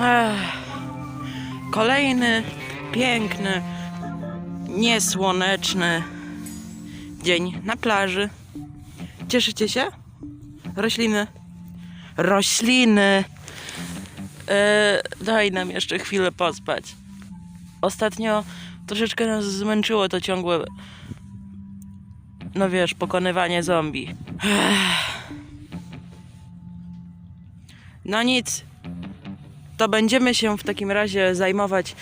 Ech. Kolejny piękny, niesłoneczny dzień na plaży. Cieszycie się? Rośliny. Rośliny. E, daj nam jeszcze chwilę pospać. Ostatnio troszeczkę nas zmęczyło to ciągłe, no wiesz, pokonywanie zombie. Ech. No nic. To będziemy się w takim razie zajmować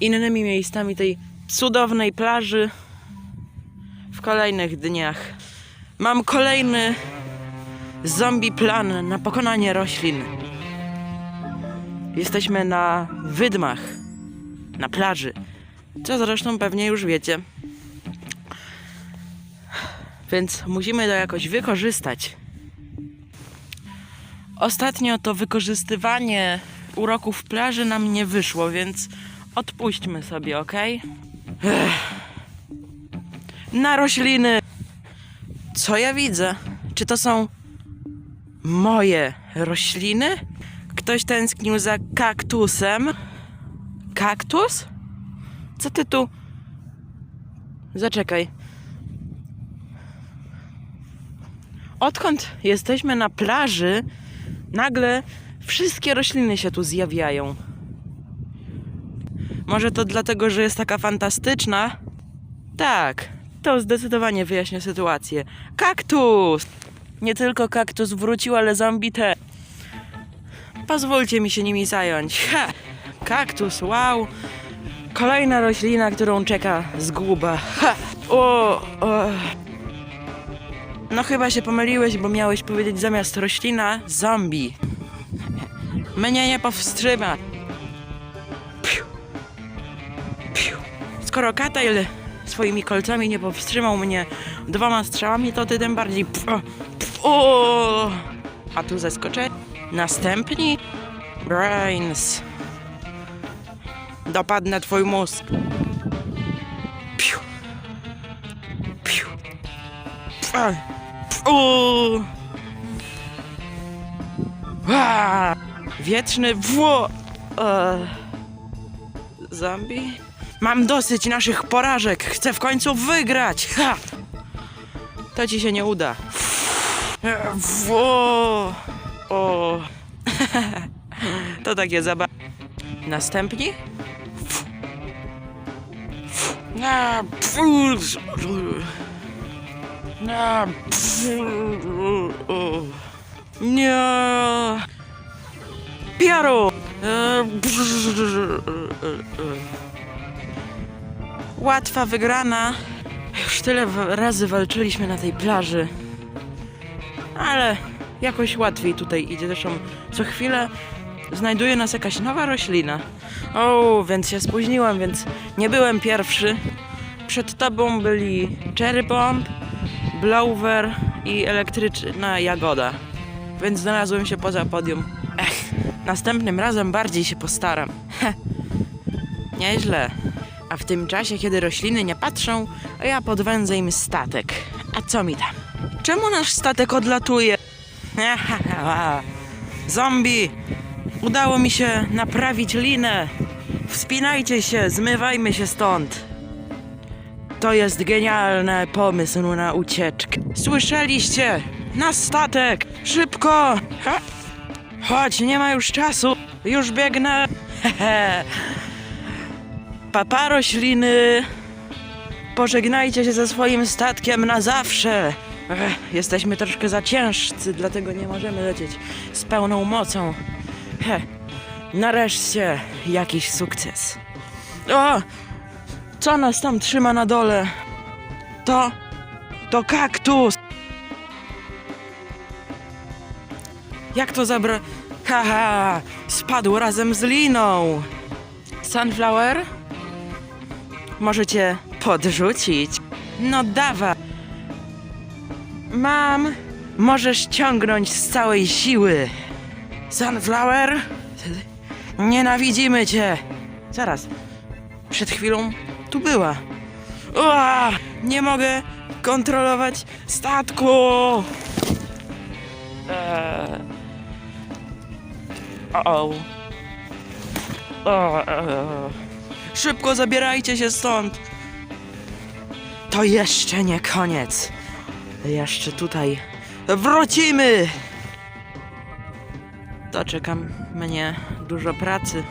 innymi miejscami tej cudownej plaży w kolejnych dniach. Mam kolejny zombie plan na pokonanie roślin. Jesteśmy na wydmach, na plaży, co zresztą pewnie już wiecie. Więc musimy to jakoś wykorzystać. Ostatnio to wykorzystywanie uroków plaży nam nie wyszło, więc odpuśćmy sobie, ok? Na rośliny! Co ja widzę? Czy to są moje rośliny? Ktoś tęsknił za kaktusem. Kaktus? Co ty tu? Zaczekaj. Odkąd jesteśmy na plaży, nagle wszystkie rośliny się tu zjawiają. Może to dlatego, że jest taka fantastyczna? Tak, to zdecydowanie wyjaśnia sytuację. Kaktus! Nie tylko kaktus wrócił, ale zombie te. Pozwólcie mi się nimi zająć. Ha! Kaktus, wow! Kolejna roślina, którą czeka zguba. Ha! O, o. No chyba się pomyliłeś, bo miałeś powiedzieć zamiast roślina zombie. Mnie nie powstrzyma. Piu. Piu. Skoro Katail swoimi kolcami nie powstrzymał mnie dwoma strzałami, to ty tym bardziej. Pf, pf. A tu zeskoczę. Następni. Brains. Dopadnę twój mózg. Piu. Piu. Pf. Pf, o. A. Wieczny wło... E... Zombie? Mam dosyć naszych porażek. Chcę w końcu wygrać. Ha! To ci się nie uda. E, Wło... O... To takie zabawy. Następni? Na... Na... Nie... E, Łatwa wygrana. Już tyle razy walczyliśmy na tej plaży. Ale jakoś łatwiej tutaj idzie. Zresztą co chwilę znajduje nas jakaś nowa roślina. O, więc się spóźniłam, więc nie byłem pierwszy. Przed tobą byli Cherry Bomb, Blower i elektryczna jagoda. Więc znalazłem się poza podium. Następnym razem bardziej się postaram. Heh. Nieźle. A w tym czasie, kiedy rośliny nie patrzą, ja podwędzę im statek. A co mi tam? Czemu nasz statek odlatuje? Zombie! Udało mi się naprawić linę. Wspinajcie się, zmywajmy się stąd. To jest genialny pomysł na ucieczkę. Słyszeliście? Na statek! Szybko! Ha! Chodź, nie ma już czasu. Już biegnę. Hehe. Papa rośliny. Pożegnajcie się ze swoim statkiem na zawsze. Jesteśmy troszkę za ciężcy, dlatego nie możemy lecieć z pełną mocą. He, nareszcie jakiś sukces. O! Co nas tam trzyma na dole? To. To kaktus! Jak to zabra. Haha! Spadł razem z liną! Sunflower? Możecie podrzucić. No dawa. Mam. Możesz ciągnąć z całej siły. Sunflower? Nienawidzimy cię. Zaraz. Przed chwilą tu była. Ua, nie mogę kontrolować statku. Eee. O. O. Szybko zabierajcie się stąd! To jeszcze nie koniec. Jeszcze tutaj wrócimy! To czekam mnie dużo pracy.